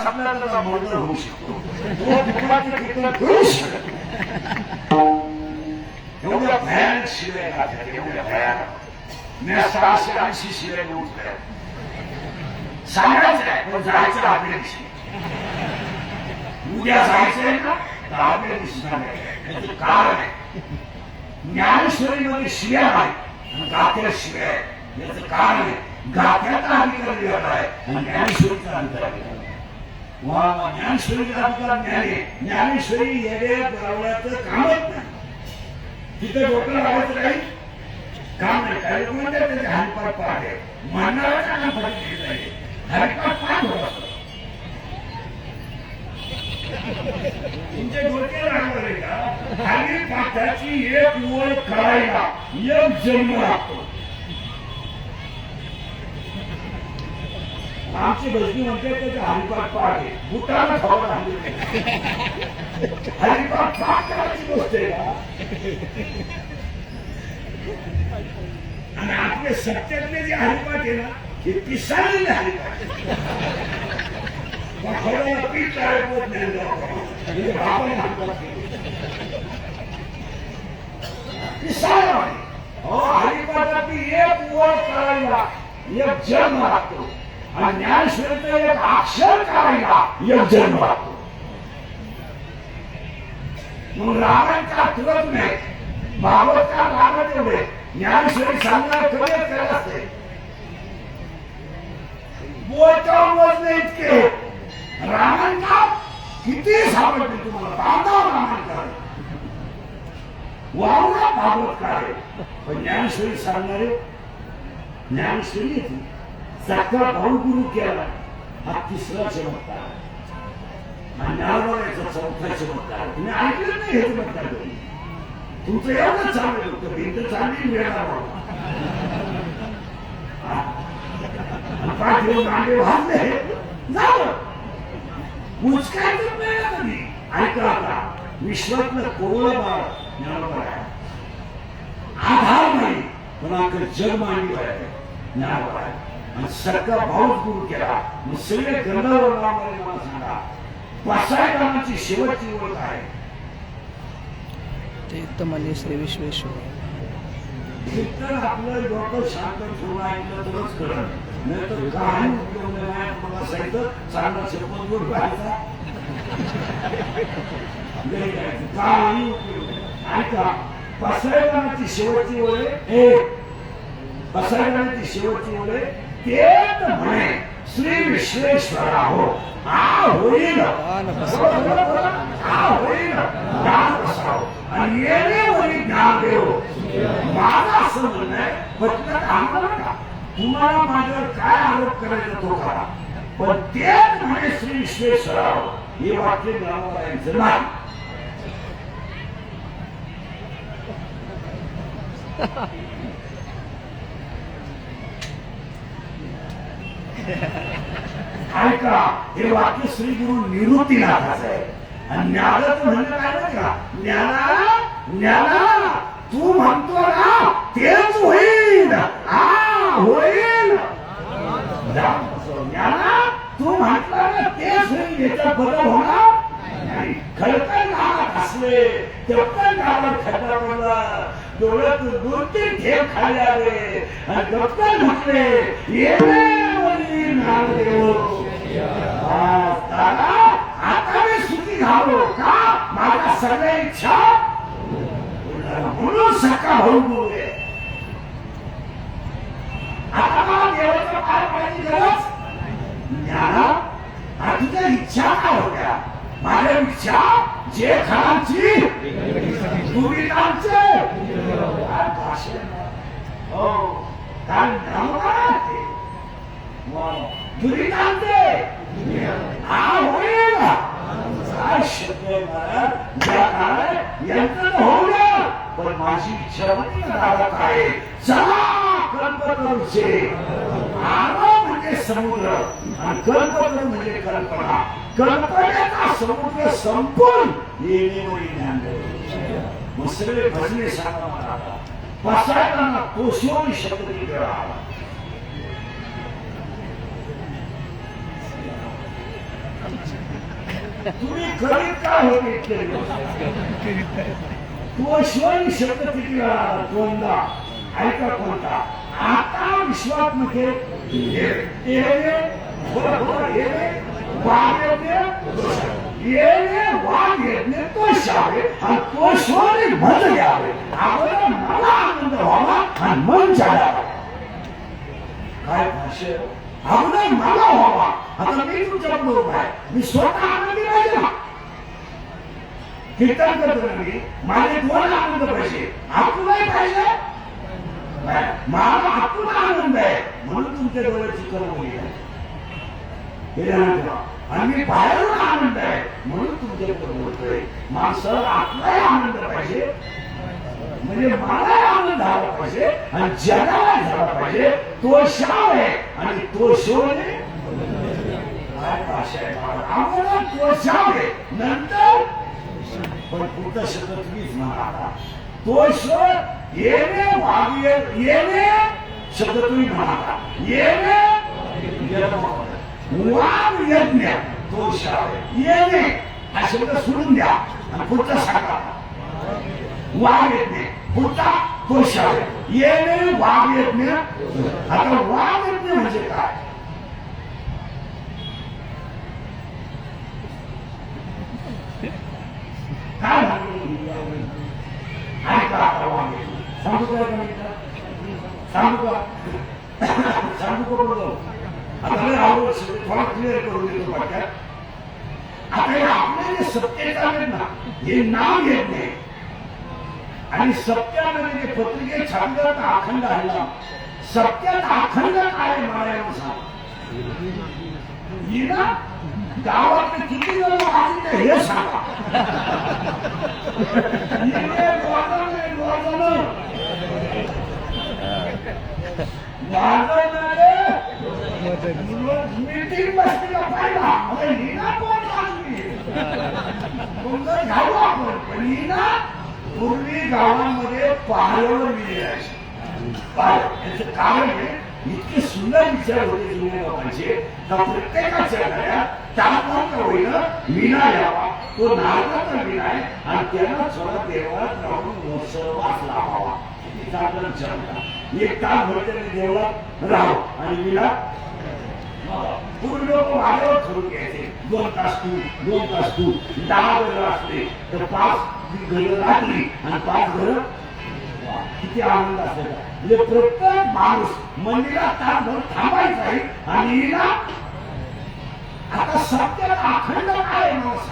स्वप्नाचा मरण होऊ शकतो तो दुःखाचं कीर्तन करू शकतो एवढ्या भयानक शिव्या घातल्या एवढ्या भयानक मी सहाशे ऐंशी शिव्या घेऊन सांगायचं आहे पण जायचं आदल्या दिवशी उद्या जायचंय ना तर आदल्या दिवशी सांगायचं याचं कारण आहे ज्ञानेश्वरीमध्ये शिव्या आहे आणि गात्या शिव्या आहे वा ज्ञाने ज्ञानेश्वरी कामच नाही तिथे डोकं लावायचं काही काम नाही काही लोक म्हणतात त्याचे हातपाय पाठ आहे म्हणणाऱ्याचा काम फरक घेत आहे हातपाय पाठ होत असतो तुमच्या डोके लागणार आहे का खाली पाठाची एक ओळ करायला एक जन्म लागतो आमची बसणी म्हणते त्याचे हरिपाठ पाठ आहे. बुटाला खबर हरिपाठ पाठ करायची गोष्ट आहे का? आणि आपले सत्यातले जे हरिपाठ आहे ना हे पिसाळलेले हरिपाठ. मग खरं पीठ लावत नाही म्हणजे बापाने हरिपाठ हरिपाठाची एक ओळ करायला एक जन्म राहतो आणि ज्ञानेश्वरीचं एक अक्षर करायला एक जन्म लागतो म्हणून रामायण का तुरत नाही? भागवत का लागत एवढे. ज्ञानेश्वरी सांगणार कमी करत असते बोलता बोलत इतके. रामांना का किती सापडते तुम्हाला? बांधा रामायण काय वावरा भागवत काय पण ज्ञानश्री सांगणारे ज्ञानश्री येते जाता भाऊ गुरु केला हा तिसरा चमत्कार आणि चौथा चमत्कार तुम्ही ऐकलं नाही हे चमत्कार तुमचं एवढं चांगलं होतं भिंत चांगली मिळणार मिळालं ऐका आता विश्वातलं कोवळं बाळ ज्ञानोबा आहे आधार नाही पण अख्खं जग मांडली आहे ज्ञानोबा आहे सरका भाऊच गुरु केला. सगळे गंधावर मला सांगा. शेवटची ओळख आहे ते तमाने श्री विश्वेश्वर. कीर्तन आपलं डोकं शांत ठेवून ऐकलं तरच कळत नाही तर काही उपयोग नाही मला सांगितलं चांगला. काही उपयोग. ऐका शेवटची ओळ शेवटची ओळ तेच ते म्हणे श्री विश्वेश्वरा हो हा होईल दान होईल ज्ञान बसाव आणि येणे वरी ज्ञान देव माझा असं म्हणणं आहे फक्त आम्हाला का तुम्हाला माझ्यावर काय आरोप करायचा तो करा पण तेच म्हणे श्री विश्वेश्वराव हे वाक्य ज्ञानोबायांचं नाही ऐका हे वाक्य श्री गुरु निवृत्तीनाथाचं आहे. आणि ज्ञानाचं म्हणणं काय माहिती का? ज्ञाना ज्ञाना तू म्हणतो ना तेच होईल. हा होईल. ज्ञाना तू म्हटलं ना तेच होईल याचा बदल होणार नाही. खडकन गावात असले तेवढं नावात खड्डा पडला डोळ्यात दोन तीन ठेव खाली आले आणि डॉक्टर म्हटले येणे वरी नामदेव. हा, दादा, आता मी सुखी झालो का माझ्या सगळ्या इच्छा म्हणून सका भाऊ बोलले आता मला देवाचं काय पाहिजे गरज ज्ञाना हा तुझ्या इच्छा काय होत्या माझ्या इच्छा जे खरांची दुरितांचे काय भाषण हो काय पण माझी इच्छा काय चला म्हणजे समुद्र. आणि कल्पतरू म्हणजे कल्पना. कल्पनेचा समुद्र संपून येणेवरी ज्ञान मग सगळे भजने सांगा मला आता. पसायताना शब्द आला तुम्ही करीत का होते इतके दिवस? शब्द किती वेळा दोनदा ऐका कोणता? आता विश्वात मध्ये वाघ तो आणि तो घ्यावे. आपल्याला मला आनंद व्हावा आणि मन जागावे काय भाषे अगोदर मला व्हावा आता मी तुमच्या बरोबर आहे. मी स्वतः आनंदी पाहिजे ना कीर्तन करतो मी. माझे दोन आनंद पाहिजे. आपलाही पाहिजे. नाही, मला आतून आनंद आहे. म्हणून तुमच्या डोळ्याची करवली आहे. हे आणि मी बाहेरून आनंद आहे. म्हणून तुमच्याकडे बोलतोय माणसाला आपलाही आनंद पाहिजे. म्हणजे मला झाला पाहिजे आणि जगाला झाला पाहिजे तो श्याम आहे आणि तो शोने आम्हाला तो श्याम आहे. नंतर पण पुढचा शब्द तुम्हीच म्हणा तो शोध येणे वागे येणे शब्द तुम्ही म्हणा येणे वाग यज्ञ. तो श्याम येणे हा शब्द सोडून द्या आणि पुढचा सांगा. वाघ यज्ञ. पुढचा खुश आहे येणे वाघ यज्ञ आता वाघ यज्ञ म्हणजे काय? काय आता सांगू का सांगू का? सांगू का बोलतो आता थोडा क्लिअर करून देतो वाक्यात. आता हे आपले जे सत्य चालले ना हे नाव घेत नाही. आणि सत्यामध्ये जे पत्रिके छापल्यात अखंड आहे सत्यात अखंड काय म्हणायला सांग गावातले किती जण वाचले हे सांगा. मीटिंग कोण तुमचं आपण. पण पूर्वी गावामध्ये पाहायवर मिळायचे याचं कारण इतके सुंदर विचार होते जुन्या लोकांचे का प्रत्येकाच्या घरात यावा. तो आणि त्याला थोडा देवळात राहून लावावा. किती चांगला विचार होता. एक तास भरते देवळात राहावं आणि मीना पूर्वी लोक माझ्यावर ठरवून घ्यायचे. दोन तास तू दोन तास तू. दहा घर असले तर पाच जी घरं राहिली आणि पाच घर किती आनंद असायचा म्हणजे प्रत्येक माणूस मंदिरात तासभर थांबायचा आहे आणि हिला आता सत्याला अखंड काय माणूस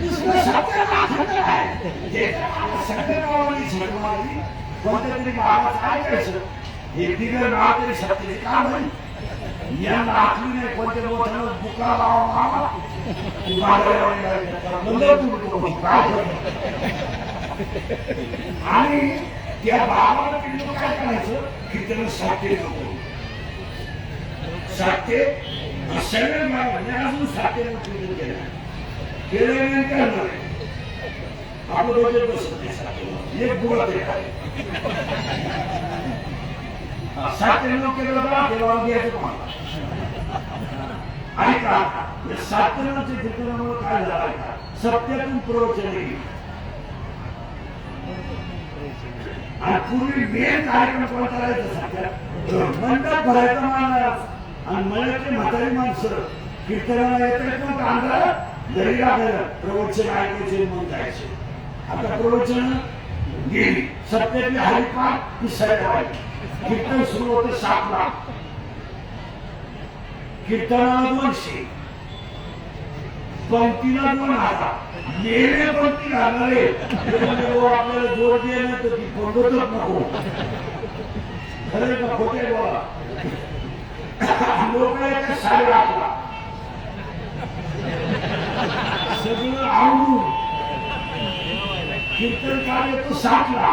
दुसरं अखंड झगमारी कोणत्या तरी हे दिलं नाव तरी सत्य का म्हणे? आणि त्या बाबाला पिल्लू काय करायचं? की त्यांना साठे साठे सगळे म्हणजे अजून साठे केलं. केलं आपण बसत नाही साठे एक बुडा तरी आहे साठे लोक केलं बघा तेव्हा घ्यायचं तुम्हाला आणि का या सातऱ्याचे ठिकाणामुळे काय झालं का सत्यातून प्रवचन येईल आणि पूर्वी मेन कार्यक्रम कोण करायचं सत्यात मंडप भरायचं महाराज आणि मळ्यातली म्हातारी माणसं कीर्तनाला येतात पण कांदा दरीला राखायला प्रवचन ऐकायचे मग जायचे आता प्रवचन गेली. सत्यातली हरिपाठ ही सरळ कीर्तन सुरू होते सातला. कीर्तनाला दोनशे पंक्तीला दोन हजार. नेहमी पंक्ती घालणारे म्हणजे आपल्याला जोर दे तर ती पंगतच नको. खरे का खोटे बोला लोक एका साडे आठला सगळं आवडून कीर्तन कार्य तो सातला.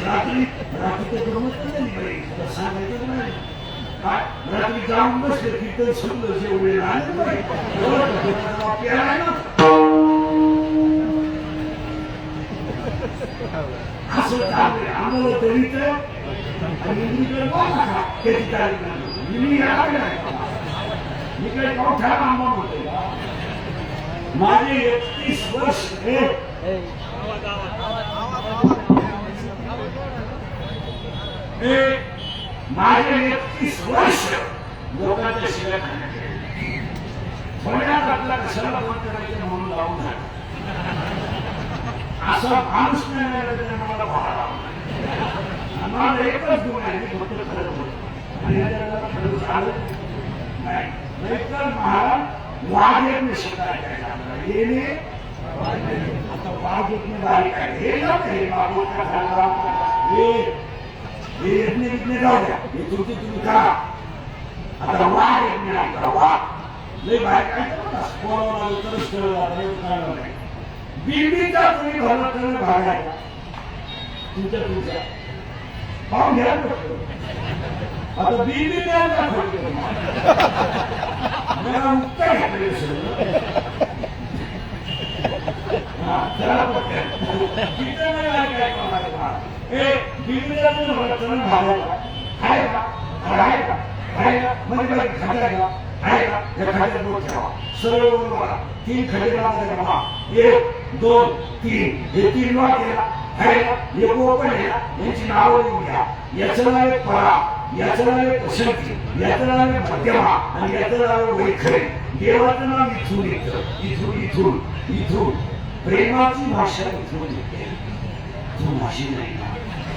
रात्री ते गमत करेल बरे सांगायचं नाही रात्री जाऊन बसले कीर्तन सुरू जेवढे आले असं चाललंय आम्हाला तरी तर त्याची तारीख मी मी काही मोठा आंबा होते माझे एकतीस वर्ष हे हे माझे एकतीस वर्ष लोकांच्या शिव्या खाण्यात गेले. थोड्यात कशाला बंद करायचं म्हणून लावून झालं असा माणूस नाही मला भाडा लावला. मला एकच गुण आहे मी फक्त खरं बोलतो. आणि खरं झालं नाही. नाहीतर महाराज वाघ एक मी शिकायला येणे आता वाघ एक मी बारीक आहे हे जाऊ दे, हे बाबू का झाला? हे हे यज्ञ विज्ञ जाऊ द्या. हे तुमची तुम्ही करा. आता वाघ यज्ञ आहे का लय बाहेर काय करतात तरच कळलं. आता नाही. बिल्डिंगचा तुम्ही भरला तर भाग आहे. तुमच्या तुमच्या. पाहून घ्या. आता बिल्डिंग द्यायला मला उत्तर घेतलेलं हा, चला. तीन खडे मला एक दोन तीन हे तीन वेळा केला आहे पण यांची नावं लिहून घ्या याचं नाव आहे परा याचं नाव आहे पसंती याचं नाव आहे मध्यमा आणि याचं नाव आहे वैखरे नाव इथून येतं इथून इथून इथून प्रेमाची भाषा इथून येते तू भाषी नाही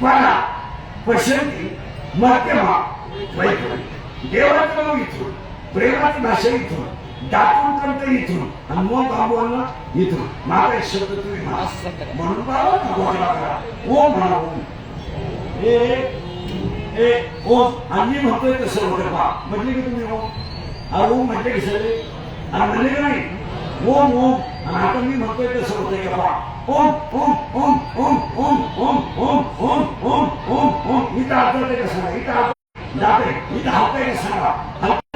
मला पश्चिमी माध्यमा वैभव देवाचं इथून प्रेमाचं भाषा इथून दाखवून करतं इथून आणि मग थांबवलं इथून माझा ओम ओम आणि म्हणतोय तसं होतं पहा म्हटले की तुम्ही ओम अरे ओम म्हटले की सगळे आणि म्हणले की नाही ओम ओम आणि आता मी म्हणतोय तसं होतंय की पहा ओम ओम ओम ओम ओम ओम ओम ओम ओम ओम ओम इथं आठवतंय का सांगा इथं जाते इथं हलतंय का सांगा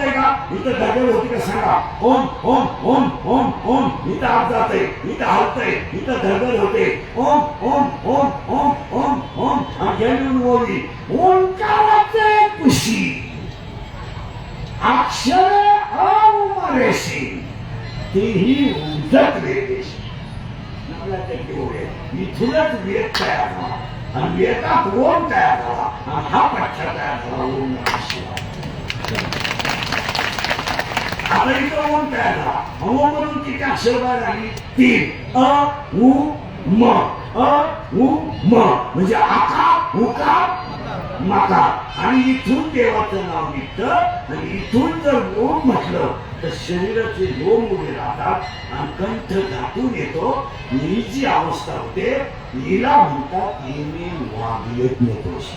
इथं जागेवर होती का सांगा? ओम ओम ओम ओम ओम. इथं आत जाते इथं हलतंय इथं धडधड होते. ओम ओम ओम ओम ओम ओम. आणि गेली ओळी ओंकाराचे कुशी अक्षर अमरेशी तेही उजत वेदेशी इथूनच वेद तयार झाला. आणि वेदात ओम तयार झाला. आणि हा पक्ष तयार झाला ओम नमः शिवाय. आता इथं ओम तयार झाला ओम म्हणून किती आशीर्वाद बाहेर आली तीन अ उ म अ उ म म्हणजे आका उका माका आणि इथून देवाचं नाव निघतं आणि इथून जर ओम म्हटलं तर शरीराचे लोम उभे राहतात आणि कंठ धातून येतो ही जी अवस्था होते हिला म्हणतात येणे वागलेत दोष